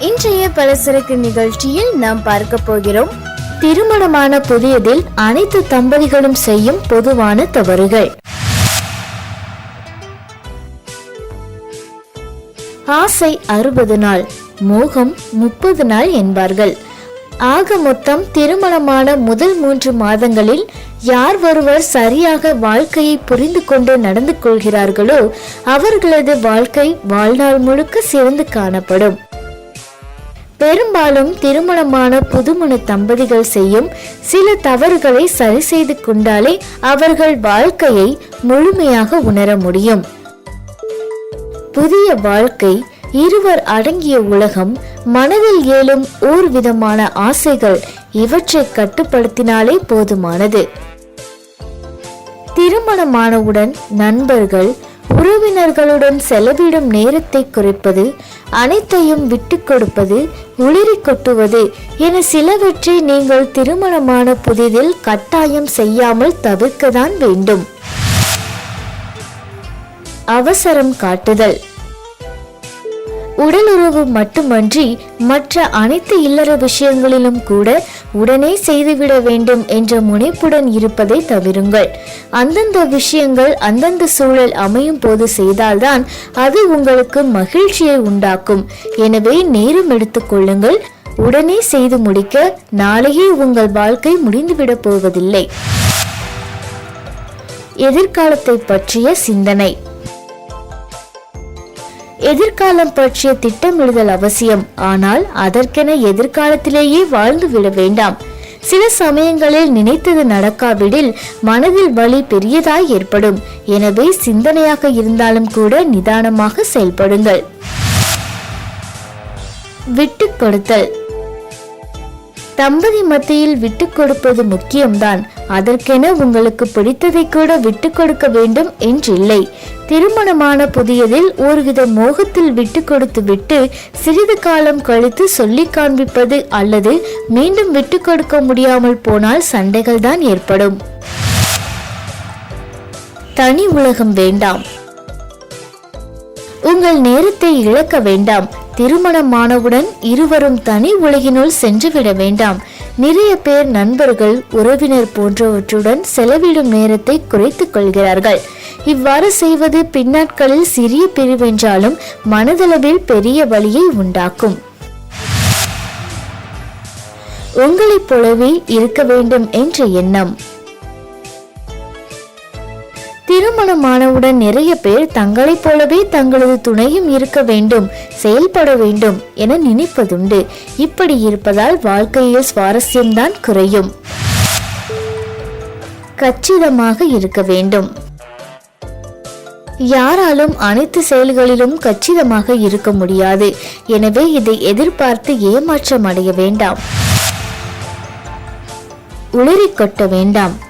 இன்றைய பலசரக்கு நிகழ்ச்சியில் நாம் பார்க்க போகிறோம். திருமணமான புதியதில் அனைத்து தம்பதிகளும் செய்யும் பொதுவான தவறுகள். ஆசை அறுபது நாள் மோகம் முப்பது நாள் என்பார்கள். ஆக மொத்தம் திருமணமான முதல் மூன்று மாதங்களில் யார் ஒருவர் சரியாக வாழ்க்கையை புரிந்து கொண்டு நடந்து கொள்கிறார்களோ அவர்களது வாழ்க்கை வாழ்நாள் முழுக்க சிறந்து காணப்படும். பெரும்பாலும் திருமணமான புதுமண தம்பதிகள் செய்யும் சில தவறுகளை சரி செய்து கொண்டாலே அவர்கள் வாழ்க்கையை முழுமையாக உணர முடியும். புதிய வாழ்க்கை இருவர் அடங்கிய உலகம் மனதில் ஏழும் ஓர் விதமான ஆசைகள் இவற்றை கட்டுப்படுத்தினாலே போதுமானது. திருமணமானவுடன் நண்பர்கள் உறவினர்களுடன் செலவிடும் நேரத்தை குறைப்பது அனைத்தையும் விட்டு கொடுப்பது உளிரி கொட்டுவது என சிலவற்றை நீங்கள் திருமணமான புதிதில் கட்டாயம் செய்யாமல் தவிர்க்கதான் வேண்டும். அவசரம் காட்டுதல். உடலுறவு மட்டுமன்றி மற்ற அனைத்து இல்லற விஷயங்களிலும் கூட உடனே செய்துவிட வேண்டும் என்ற முனைப்புடன் இருப்பதை தவிருங்கள். அந்தந்த விஷயங்கள் அந்தந்த சூழல் அமையும் போது செய்தால்தான் அது உங்களுக்கு மகிழ்ச்சியை உண்டாக்கும். எனவே நேரம் எடுத்துக்கொள்ளுங்கள் உடனே செய்து முடிக்க நாளையே உங்கள் வாழ்க்கை முடிந்துவிடப் போவதில்லை. எதிர்காலத்தை பற்றிய சிந்தனை. எதிர்காலம் பற்றிய திட்டமிடுதல் அவசியம். ஆனால் அதற்கென எதிர்காலத்திலேயே வாழ்ந்து விட வேண்டாம். சில சமயங்களில் நினைத்தது நடக்காவிடில் மனதில் வலி பெரியதாய் ஏற்படும். எனவே சிந்தனையாக இருந்தாலும் கூட நிதானமாக செயல்படுங்கள். விட்டுக் கொடுத்தல். தம்பதி மத்தியில் விட்டுக் கொடுப்பது முக்கியம்தான். அதற்கென உங்களுக்கு பிடித்ததை கூட விட்டு கொடுக்க வேண்டும் என்றில்லை. திருமணமான புதியதில் ஒருவித மோகத்தில் விட்டு கொடுத்து விட்டு சிறிது காலம் கழித்து சொல்லி காண்பிப்பது அல்லது மீண்டும் விட்டு கொடுக்க முடியாமல் போனால் சண்டைகள் தான் ஏற்படும். தனி உலகம் வேண்டாம். தங்கள் நேரத்தை இழக்க வேண்டாம். திருமணமானவுடன் இருவரும் தனி உலகினுள் சென்றுவிட வேண்டாம். நிறைய பேர் நண்பர்கள் உறவினர் போன்றவற்றுடன் செலவிடும் நேரத்தை குறைத்துக் கொள்கிறார்கள். இவ்வாறு செய்வது பின்னாட்களில் சிறிய பிரிவென்றாலும் மனதளவில் பெரிய வழியை உண்டாக்கும். உங்களைப் போலவே இருக்க வேண்டும் என்ற எண்ணம். திருமணமானவுடன் நிறைய பேர் தங்களைப் போலவே தங்களது துணையும் இருக்க வேண்டும் செயல்பட வேண்டும் என நினைப்பதுண்டு. இப்படி இருப்பதால் வாழ்க்கையில் சுவாரஸ்யம்தான் குறையும். கச்சிதமாக இருக்க வேண்டும். யாராலும் அனைத்து செயல்களிலும் கச்சிதமாக இருக்க முடியாது. எனவே இதை எதிர்பார்த்து ஏமாற்றம் அடைய வேண்டாம். உளறிக்கொட்ட வேண்டாம்.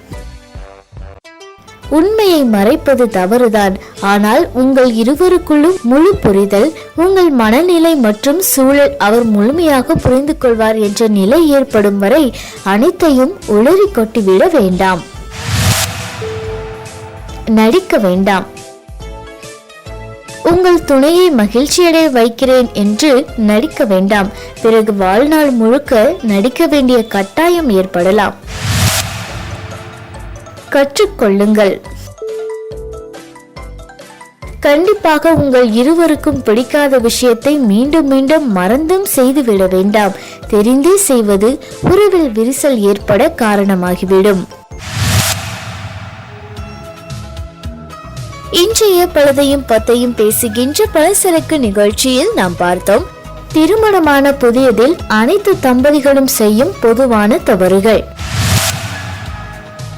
உண்மையை மறைப்பது தவறுதான். ஆனால் உங்கள் இருவருக்குள்ளும் முழு புரிதல் உங்கள் மனநிலை மற்றும் சூழல் அவர் முழுமையாக புரிந்து கொள்வார் என்ற நிலை ஏற்படும் வரை அனைத்தையும் உளறி கொட்டிவிட வேண்டாம். நடிக்க வேண்டாம். உங்கள் துணையை மகிழ்ச்சியடைய வைக்கிறேன் என்று நடிக்க வேண்டாம். பிறகு வாழ்நாள் முழுக்க நடிக்க வேண்டிய கட்டாயம் ஏற்படலாம். கற்றுக்கொள்ளுங்கள். கண்டிப்பாக உங்கள் இருவருக்கும் பிடிக்காத விஷயத்தை மீண்டும் மீண்டும் மறந்தும் செய்துவிட வேண்டாம். தெரிந்தே செய்வது உறவில் விரிசல் ஏற்பட காரணமாகிவிடும். இன்றைய பழுதையும் பத்தையும் பேசுகின்ற பலசரக்கு நிகழ்ச்சியில் நாம் பார்த்தோம். திருமணமான புதியதில் அனைத்து தம்பதிகளும் செய்யும் பொதுவான தவறுகள்.